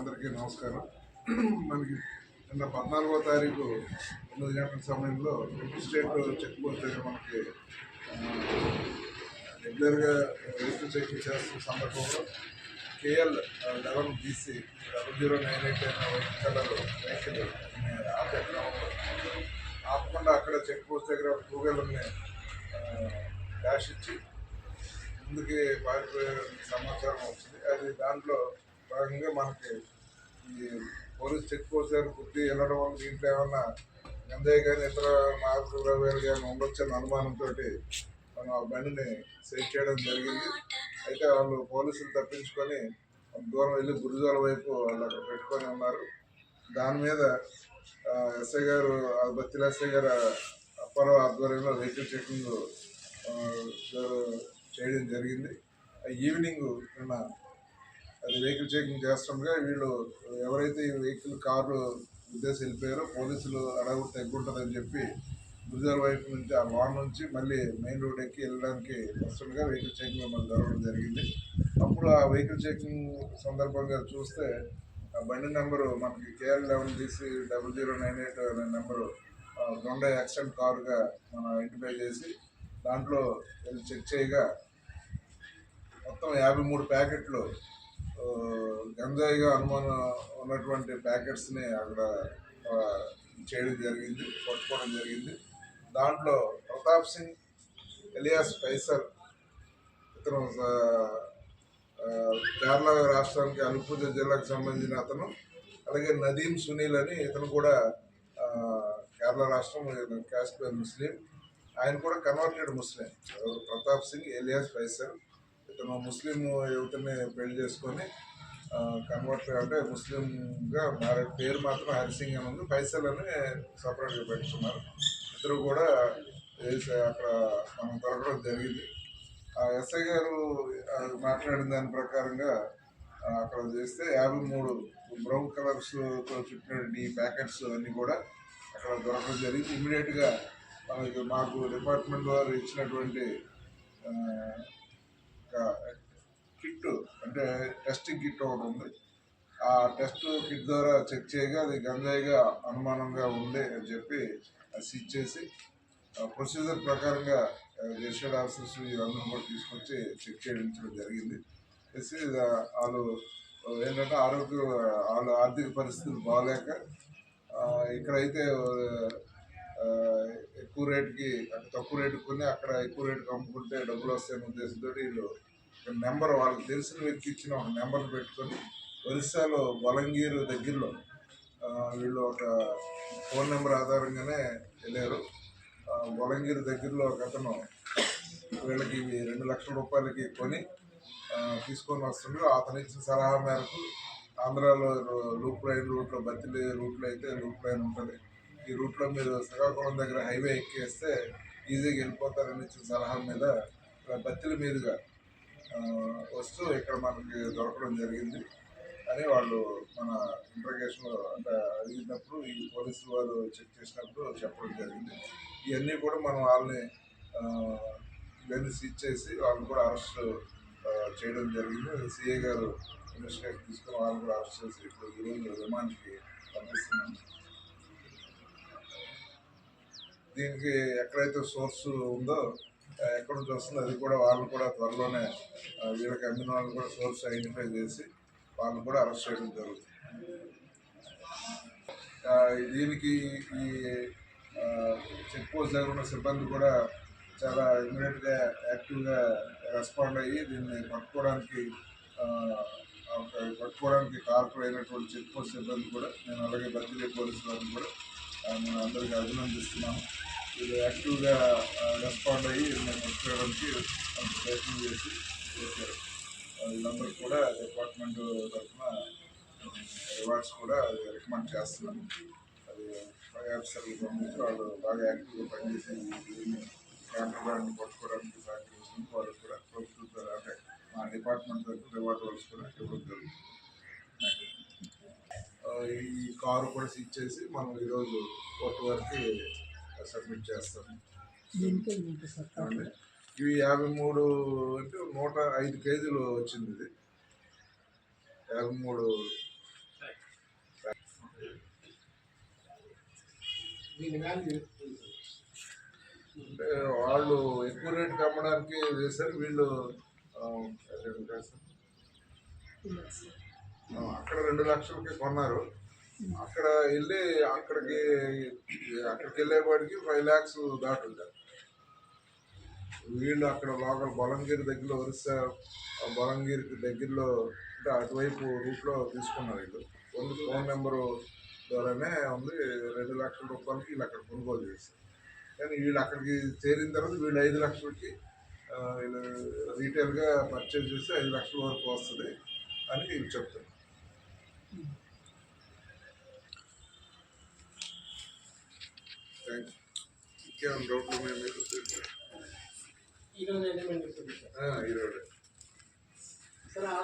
అందరికీ నమస్కారం. మనకి నిన్న పద్నాలుగో తారీఖు తొమ్మిది గంటల సమయంలో స్టేట్ చెక్ పోస్ట్ దగ్గర మనకి రెగ్యులర్గా వెహికల్ చెక్ చేస్తున్న సందర్భంలో KL eleven BC double zero nine eight అయిన వైట్ కలర్ వెహికల్ ఆపే ఆపకుండా అక్కడ చెక్ పోస్ట్ దగ్గర టూ వీలర్ని డాష్ ఇచ్చి ముందుకి పారిపోయే సమాచారం వచ్చింది. అది దాంట్లో భాగంగా మనకి ఈ పోలీస్ చెక్ పోస్ట్ దగ్గర బుద్ధి వెళ్ళడం వల్ల దీంట్లో ఏమన్నా గంజాయి కానీ ఇతర మాకు ద్రవ్యాలు కానీ ఉండొచ్చని అనుమానంతో మనం ఆ బండిని సెట్ చేయడం జరిగింది. అయితే వాళ్ళు పోలీసులు తప్పించుకొని దూరం వెళ్ళి గురుజాల వైపు వాళ్ళు అక్కడ పెట్టుకొని ఉన్నారు. దాని మీద ఎస్ఐ గారు ఆ బత్తిల ఎస్ఐ గారు అప్పారావు ఆధ్వర్యంలో వెహికల్ చెకింగ్ చేయడం జరిగింది. ఆ ఈవినింగ్ నిన్న అది వెహికల్ చెకింగ్ చేస్తుండగా వీళ్ళు ఎవరైతే ఈ వెహికల్ కార్లు ఉద్దేశం వెళ్ళిపోయారో పోలీసులు అడవుడు తగ్గుంటుందని చెప్పి గుజరాల వైపు నుంచి ఆ లాన్ నుంచి మళ్ళీ మెయిన్ రోడ్ ఎక్కి వెళ్ళడానికి వస్తుండగా వెహికల్ చెకింగ్ మనం జరగడం జరిగింది. అప్పుడు ఆ వెహికల్ చెకింగ్ సందర్భంగా చూస్తే ఆ బండి నెంబరు మనకి KL eleven BC double zero nine eight అనే నెంబరు దొండ యాక్సిడెంట్ కారుగా మనం ఐడెంటిఫై చేసి దాంట్లో వెళ్ళి చెక్ చేయగా మొత్తం యాభై మూడు ప్యాకెట్లు గంజాయిగా అనుమానం ఉన్నటువంటి ప్యాకెట్స్ని అక్కడ చేయడం జరిగింది పట్టుకోవడం జరిగింది. దాంట్లో ప్రతాప్ సింగ్ ఎలియాస్ ఫైసల్ ఇతను కేరళ రాష్ట్రానికి అల్పూజ జిల్లాకు సంబంధించిన అతను అలాగే నదీం సునీల్ అని ఇతను కూడా కేరళ రాష్ట్రం క్యాస్ట్ ముస్లిం. ఆయన కూడా converted Muslim. Pratap Singh alias Faisal ఇతను ముస్లిం యువతని పెళ్ళి చేసుకొని కన్వర్ట్ అంటే ముస్లింగా మారే పేరు మాత్రం హరిసింగ్ అని ఉంది. పైసల్ అని సపరేట్గా పెట్టుకున్నారు. ఇద్దరు కూడా అక్కడ మనం దొరకడం జరిగింది. ఆ ఎస్ఐ గారు మాట్లాడిన దాని ప్రకారంగా అక్కడ చేస్తే యాభై మూడు బ్రౌన్ కలర్స్ చుట్టిన ఈ ప్యాకెట్స్ అన్నీ కూడా అక్కడ దొరకడం జరిగింది. ఇమీడియట్గా మనకి మాకు డిపార్ట్మెంట్ వారు ఇచ్చినటువంటి కిట్ అంటే టెస్టింగ్ కిట్ ఒకటి ఉంది. ఆ టెస్ట్ కిట్ ద్వారా చెక్ చేయగా అది గంజాయిగా అనుమానంగా ఉంది అని చెప్పి అది సీజ్ చేసి ప్రొసీజర్ ప్రకారంగా రిజిస్టర్డ్ ఆఫీసర్స్ వీళ్ళందరూ కూడా తీసుకొచ్చి చెక్ చేయించడం జరిగింది. చేసి వాళ్ళు ఏంటంటే ఆరోగ్య వాళ్ళ ఆర్థిక పరిస్థితులు బాగాలేక ఇక్కడైతే ఎక్కువ రేటుకి అంటే తక్కువ రేటుకి కొని అక్కడ ఎక్కువ రేటుకి అమ్ముకుంటే డబ్బులు వస్తాయనే ఉద్దేశంతో వీళ్ళు నెంబర్ వాళ్ళకి తెలిసిన వ్యక్తి ఇచ్చిన ఒక నెంబర్ పెట్టుకొని ఒరిస్సాలో బలంగీరు దగ్గరలో వీళ్ళు ఒక ఫోన్ నెంబర్ ఆధారంగానే వెళ్ళారు. ఆ, బలంగీరు దగ్గరలో ఒక అతను వీళ్ళకి రెండు లక్షల రూపాయలకి కొని తీసుకొని వస్తుండ్రు. అతను ఇచ్చిన సలహా మేరకు ఆంధ్రాలో లూప్ లైన్ రూట్లో బత్తిలి రూట్లో అయితే లూప్ లైన్ ఉంటుంది. ఈ రూట్లో మీరు శ్రీకాకుళం దగ్గర హైవే ఎక్కేస్తే ఈజీగా వెళ్ళిపోతారని ఇచ్చిన సలహా మీద బత్తిల మీదుగా వస్తూ ఇక్కడ మనకి దొరకడం జరిగింది. అని వాళ్ళు మన ఇంట్రగేషన్లో అంటే అడిగినప్పుడు ఈ పోలీసులు వారు చెక్ చేసినప్పుడు చెప్పడం జరిగింది. ఇవన్నీ కూడా మనం వాళ్ళని ఇవన్నీ సీజ్ చేసి వాళ్ళని కూడా అరెస్ట్ చేయడం జరిగింది. సిఏ గారు ఇన్వెస్టిగేషన్ తీసుకుని వాళ్ళని కూడా అరెస్ట్ చేసి ఇప్పుడు ఈరోజు రిమాండ్కి పంపిస్తున్నాం. దీనికి ఎక్కడైతే సోర్స్ ఉందో ఎక్కడ నుంచి వస్తుందో అది కూడా వాళ్ళు కూడా త్వరలోనే వీళ్ళకి అమ్మిన వాళ్ళు కూడా సోర్స్ ఐడెంటిఫై చేసి వాళ్ళని కూడా అరెస్ట్ చేయడం జరుగుతుంది. దీనికి ఈ చెక్ పోస్ట్ దగ్గర ఉన్న సిబ్బంది కూడా చాలా ఇమీడియట్గా యాక్టివ్గా రెస్పాండ్ అయ్యి దీన్ని పట్టుకోవడానికి పట్టుకోవడానికి కార్పొరేట్ అయినటువంటి చెక్ పోస్ట్ సిబ్బంది కూడా నేను అలాగే బద్దీ పోలీసు వారిని కూడా ఆ, అందరికీ అభినందిస్తున్నాను వీళ్ళు యాక్టివ్గా రెస్పాండ్ అయ్యి మేము వచ్చేయడానికి కొంత ప్రయత్నం చేసి చేశారు. వీళ్ళందరూ కూడా డిపార్ట్మెంట్ తరఫున రివార్డ్స్ కూడా రికమెండ్ చేస్తున్నాము అది పై ఆఫీసర్లు పంపించి వాళ్ళు బాగా యాక్టివ్గా పనిచేసి దీన్ని పట్టుకోవడానికి సహకరించినందుకు వాళ్ళకి కూడా ప్రభుత్వం అంటే మా డిపార్ట్మెంట్ తరఫున రివార్డ్ వాళ్ళు కూడా ఇవ్వడం జరుగుతుంది. ఈ కారు కూడా సిక్ చేసి మనం ఈరోజు కోర్టు వరకు సబ్మిట్ చేస్తాం. ఇవి యాభై మూడు అంటే నూట ఐదు కేజీలు వచ్చింది ఇది. యాభై మూడు. అంటే వాళ్ళు ఎక్కువ రేట్కి అమ్మడానికి వేసారు వీళ్ళు అక్కడ రెండు లక్షలకి కొన్నారు. అక్కడ వెళ్ళి అక్కడికి అక్కడికి వెళ్ళేవాడికి ఫైవ్ ల్యాక్స్ దాటుంటారు వీళ్ళు అక్కడ లోకల్ బలంగిరి దగ్గరలో ఒరిస్సా ఆ దగ్గరలో అంటే అటువైపు రూట్లో తీసుకున్నారు వీళ్ళు. ఓన్లీ ఫోన్ నెంబరు ద్వారానే ఉంది రెండు లక్షల రూపాయలకి వీళ్ళు అక్కడ కొనుగోలు చేశారు. కానీ వీళ్ళు అక్కడికి చేరిన తర్వాత వీళ్ళు ఐదు లక్షలకి వీళ్ళు రీటైల్గా పర్చేజ్ చేసి ఐదు లక్షల వరకు వస్తుంది అని వీళ్ళు చెప్తున్నారు. యూ ఇంకేమైనా డౌట్లు ఉన్నాయా మీరు ఈరోజు ఎలిమెంట్ ఆ, ఈరోజు సార్ ఆ